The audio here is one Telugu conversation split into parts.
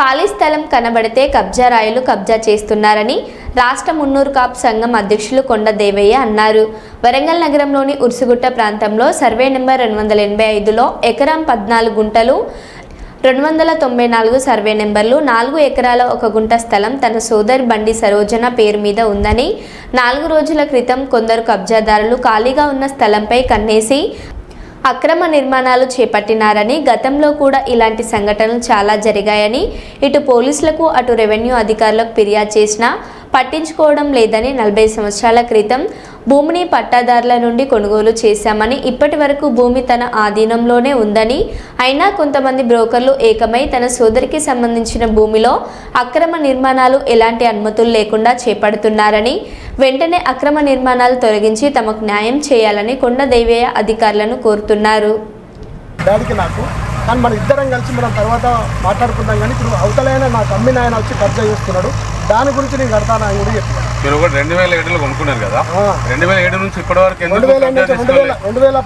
ఖాళీ స్థలం కనబడితే కబ్జా రాయులు కబ్జా చేస్తున్నారని రాష్ట్ర మున్నూరు కాపు సంఘం అధ్యక్షులు కొండ దేవయ్య అన్నారు. వరంగల్ నగరంలోని ఉర్సుగుట్ట ప్రాంతంలో సర్వే నెంబర్ రెండు వందల ఎనభై ఐదులో ఎకరం పద్నాలుగు గుంటలు రెండు వందల తొంభై నాలుగు సర్వే నెంబర్లు నాలుగు ఎకరాల ఒక గుంట స్థలం తన సోదరి బండి సరోజన పేరు మీద ఉందని నాలుగు రోజుల క్రితం కొందరు కబ్జాదారులు ఖాళీగా ఉన్న స్థలంపై కన్నేసి అక్రమ నిర్మాణాలు చేపట్టినారని గతంలో కూడా ఇలాంటి సంఘటనలు చాలా జరిగాయని ఇటు పోలీసులకు అటు రెవెన్యూ అధికారులకు ఫిర్యాదు చేసినా పట్టించుకోవడం లేదని నలభై సంవత్సరాల క్రితం భూమిని పట్టాదారుల నుండి కొనుగోలు చేశామని ఇప్పటి వరకు భూమి తన ఆధీనంలోనే ఉందని అయినా కొంతమంది బ్రోకర్లు ఏకమై తన సోదరికి సంబంధించిన భూమిలో అక్రమ నిర్మాణాలు ఎలాంటి అనుమతులు లేకుండా చేపడుతున్నారని వెంటనే అక్రమ నిర్మాణాలు తొలగించి తమకు న్యాయం చేయాలని కొండ దేవయ్య అధికారులను కోరుతున్నారు. డాడీకి నాకు కానీ మన ఇద్దరం కలిసి మనం తర్వాత మాట్లాడుకుంటాం కానీ ఇప్పుడు అవతలైన నాకు అమ్మిన ఆయన వచ్చి కబ్జా చేస్తున్నాడు. దాని గురించి నేను కడతాను ఆయన కూడా చెప్పాను. మీరు ఒకటి రెండు వేల ఏడులో కొనుక్కున్నారు కదా. రెండు వేల ఏడు నుంచి ఇప్పటి వరకు రెండు ఎందుకు వేల వేల చేసుకోలేదు? రెండు వేల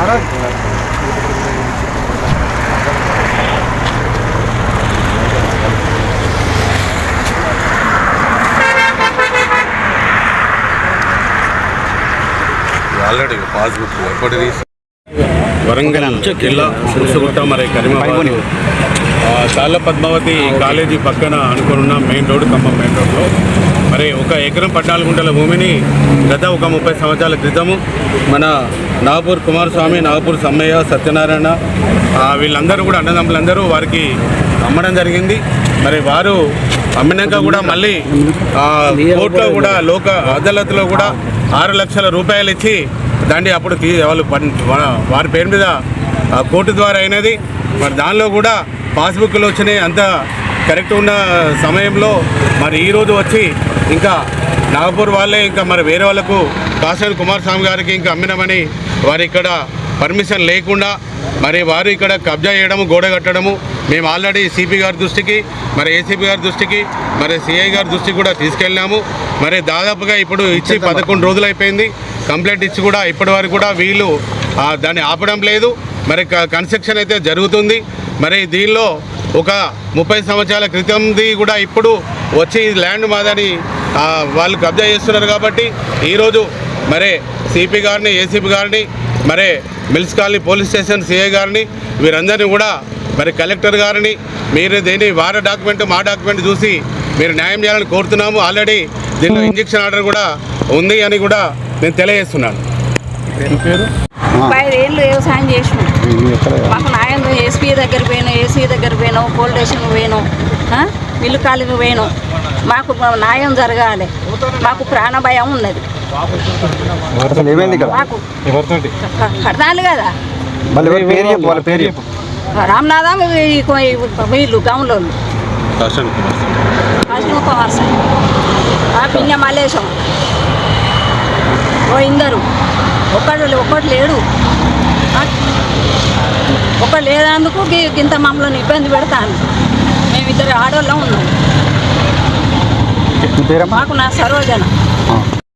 పన్నెండు ఆల్రెడీ పాస్బుక్ ఎప్పటి తీసి వరంగల్ జిల్లా సురసగుట్ట మరి కరీమాబాద్ ఆ, పద్మావతి కాలేజీ పక్కన అనుకున్న మెయిన్ రోడ్ ఖమ్మం మెయిన్ రోడ్లో మరి ఒక ఎకరం పద్నాలుగు గుంటల భూమిని గత ఒక ముప్పై సంవత్సరాల క్రితము మన నాగపూర్ కుమారస్వామి నాగపూర్ సమ్మయ్య సత్యనారాయణ వీళ్ళందరూ కూడా అన్నదమ్ములందరూ వారికి అమ్మడం జరిగింది. మరి వారు అమ్మినాక కూడా మళ్ళీ కోర్టులో కూడా లోక అదాలత్లో కూడా ఆరు లక్షల రూపాయలు ఇచ్చి దాన్ని అప్పుడు తీ వాళ్ళు వారి పేరు మీద కోర్టు ద్వారా అయినది. మరి దానిలో కూడా పాస్బుక్లు వచ్చినాయి. అంత కరెక్ట్ ఉన్న సమయంలో మరి ఈరోజు వచ్చి ఇంకా నాగపూర్ వాళ్ళే ఇంకా మరి వేరే వాళ్ళకు కాసేపు కుమారస్వామి గారికి ఇంకా అమ్మినామని వారు ఇక్కడ పర్మిషన్ లేకుండా మరి వారు ఇక్కడ కబ్జా చేయడము గోడ కట్టడము మేము ఆల్రెడీ సిపి గారి దృష్టికి మరి ఏసీపీ గారి దృష్టికి మరి సిఐ గారి దృష్టికి కూడా తీసుకెళ్ళాము. మరి దాదాపుగా ఇప్పుడు ఇచ్చి పదకొండు రోజులు అయిపోయింది కంప్లైంట్ ఇచ్చి కూడా ఇప్పటి వరకు కూడా వీళ్ళు దాన్ని ఆపడం లేదు. మరి కన్స్ట్రక్షన్ అయితే జరుగుతుంది. మరి దీనిలో ఒక ముప్పై సంవత్సరాల క్రితంది కూడా ఇప్పుడు వచ్చి ఈ ల్యాండ్ మాదని వాళ్ళు కబ్జా చేస్తున్నారు కాబట్టి ఈరోజు మరి సిపి గారిని ఏసీపీ గారిని మరి mills colony police station CI గారిని వీరందరినీ కూడా మరి కలెక్టర్ గారిని మీరు దేని వారి డాక్యుమెంట్ మా డాక్యుమెంట్ చూసి మీరు న్యాయం చేయాలని కోరుతున్నాము. ఆల్రెడీ దీంట్లో ఇంజక్షన్ ఆర్డర్ కూడా ఉంది అని కూడా నేను తెలియజేస్తున్నాను. ముప్పై ఏళ్ళు వ్యవసాయం చేసినాం. మాకు న్యాయం ఎస్పీ దగ్గర పోయినాం పోయినాం పోలీస్ స్టేషన్ పోయినాం. ఆ? మిల్లు కాలుకి పోయినాం. మాకు న్యాయం జరగాలి. మాకు ప్రాణ భయం ఉన్నది. మాకు కడతాను కదా. రామనాథం వీళ్ళు గౌన్లో కుమార్ సార్. ఆ పిన్న మల్లేశం. ఓ ఇందరు. ఒక్కడు ఒక్కటి లేడు. లేనందుకు గి- గింత మమ్మల్ని ఇబ్బంది పెడతాను. మేమిద్దరు ఆడవాళ్ళం ఉన్నాం. మాకు నా సరోజన.